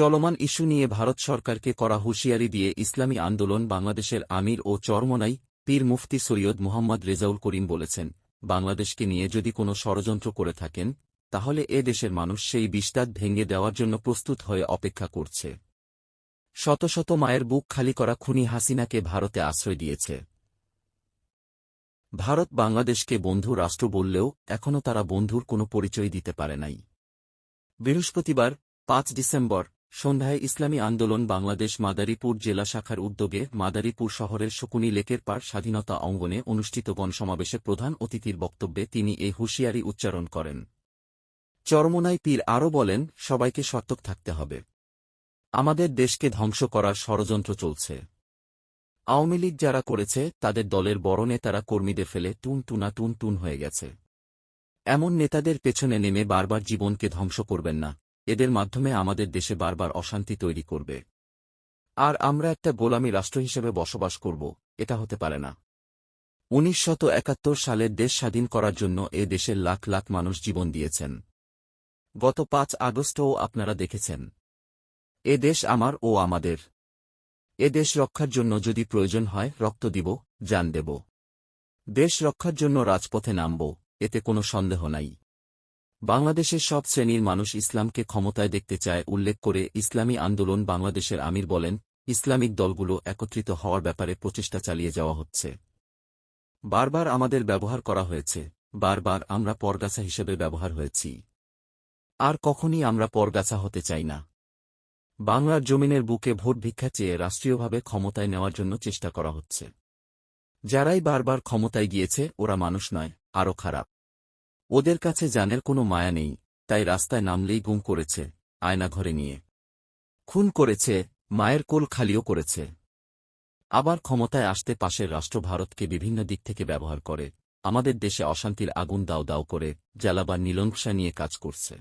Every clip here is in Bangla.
চলমান ইস্যু নিয়ে ভারত সরকারকে করা হুঁশিয়ারি দিয়ে ইসলামী আন্দোলন বাংলাদেশের আমির ও চরমনাই পীর মুফতি সৈয়দ মোহাম্মদ রেজাউল করিম বলেছেন, বাংলাদেশকে নিয়ে যদি কোনো ষড়যন্ত্র করে থাকেন, তাহলে এ দেশের মানুষ সেই বিস্তার ভেঙে দেওয়ার জন্য প্রস্তুত হয়ে অপেক্ষা করছে। শত শত মায়ের বুক খালি করা খুনি হাসিনাকে ভারতে আশ্রয় দিয়েছে। ভারত বাংলাদেশকে বন্ধু রাষ্ট্র বললেও এখনও তারা বন্ধুর কোনো পরিচয় দিতে পারে নাই। বৃহস্পতিবার, পাঁচ ডিসেম্বর সন্ধ্যায় ইসলামী আন্দোলন বাংলাদেশ মাদারীপুর জেলা শাখার উদ্যোগে মাদারীপুর শহরের শকুনি লেকের পার স্বাধীনতা অঙ্গনে অনুষ্ঠিত গণসমাবেশে প্রধান অতিথির বক্তব্যে তিনি এই হুঁশিয়ারি উচ্চারণ করেন। চরমোনাই পীর আরও বলেন, সবাইকে সতর্ক থাকতে হবে। আমাদের দেশকে ধ্বংস করার ষড়যন্ত্র চলছে। আওয়ামী লীগ যারা করেছে, তাদের দলের বড় নেতারা কর্মীদের ফেলে টুন টুনা টুন টুন হয়ে গেছে। এমন নেতাদের পেছনে নেমে বারবার জীবনকে ধ্বংস করবেন না। এদের মাধ্যমে আমাদের দেশে বারবার অশান্তি তৈরি করবে। আর আমরা একটা গোলামী রাষ্ট্র হিসেবে বসবাস করব, এটা হতে পারে না। উনিশ সালে দেশ স্বাধীন করার জন্য এ দেশের লাখ লাখ মানুষ জীবন দিয়েছেন। গত পাঁচ আগস্টও আপনারা দেখেছেন। এ দেশ আমার ও আমাদের। এ দেশ রক্ষার জন্য যদি প্রয়োজন হয়, রক্ত দিব, জান দেব। দেশ রক্ষার জন্য রাজপথে নামব, এতে কোনো সন্দেহ নাই। বাংলাদেশের সব শ্রেণির মানুষ ইসলামকে ক্ষমতায় দেখতে চায় উল্লেখ করে ইসলামী আন্দোলন বাংলাদেশের আমির বলেন, ইসলামিক দলগুলো একত্রিত হওয়ার ব্যাপারে প্রচেষ্টা চালিয়ে যাওয়া হচ্ছে। বারবার আমাদের ব্যবহার করা হয়েছে, বারবার আমরা পরগাছা হিসেবে ব্যবহার হয়েছি। আর কখনই আমরা পরগাছা হতে চাই না। বাংলার জমিনের বুকে ভোট ভিক্ষা চেয়ে রাষ্ট্রীয়ভাবে ক্ষমতায় নেওয়ার জন্য চেষ্টা করা হচ্ছে। যারাই বারবার ক্ষমতায় গিয়েছে, ওরা মানুষ নয়, আরও খারাপ। ওদের কাছে জানের কোনো মায়া নেই, তাই রাস্তায় নামলেই গুম করেছে আয়নাঘরে নিয়ে। খুন করেছে, মায়ের কোল খালিও করেছে। আবার ক্ষমতায় আসতে পাশের রাষ্ট্র ভারতকে বিভিন্ন দিক থেকে ব্যবহার করে, আমাদের দেশে অশান্তির আগুন দাও দাও করে জ্বালাবার নীলংসা নিয়ে কাজ করছে।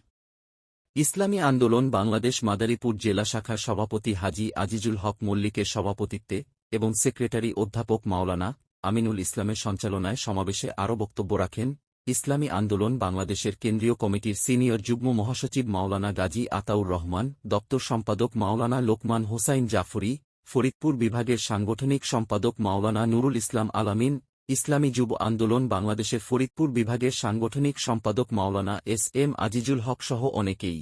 ইসলামী আন্দোলন বাংলাদেশ মাদারীপুর জেলা শাখার সভাপতি হাজি আজিজুল হক মল্লিকের সভাপতিত্বে এবং সেক্রেটারি অধ্যাপক মাওলানা আমিনুল ইসলামের সঞ্চালনায় সমাবেশে আরও বক্তব্য রাখেন ইসলামী আন্দোলন বাংলাদেশের কেন্দ্রীয় কমিটির সিনিয়র যুগ্ম মহাসচিব মাওলানা গাজী আতাউর রহমান, দপ্তর সম্পাদক মাওলানা লোকমান হোসাইন জাফরি, ফরিদপুর বিভাগের সাংগঠনিক সম্পাদক মাওলানা নুরুল ইসলাম আলামিন, ইসলামী যুব আন্দোলন বাংলাদেশের ফরিদপুর বিভাগের সাংগঠনিক সম্পাদক মাওলানা এস এম আজিজুল হক সহ অনেকেই।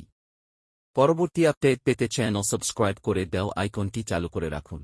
পরবর্তী আপডেট পেতে চ্যানেল সাবস্ক্রাইব করে দেও আইকনটি চালু করে রাখুন।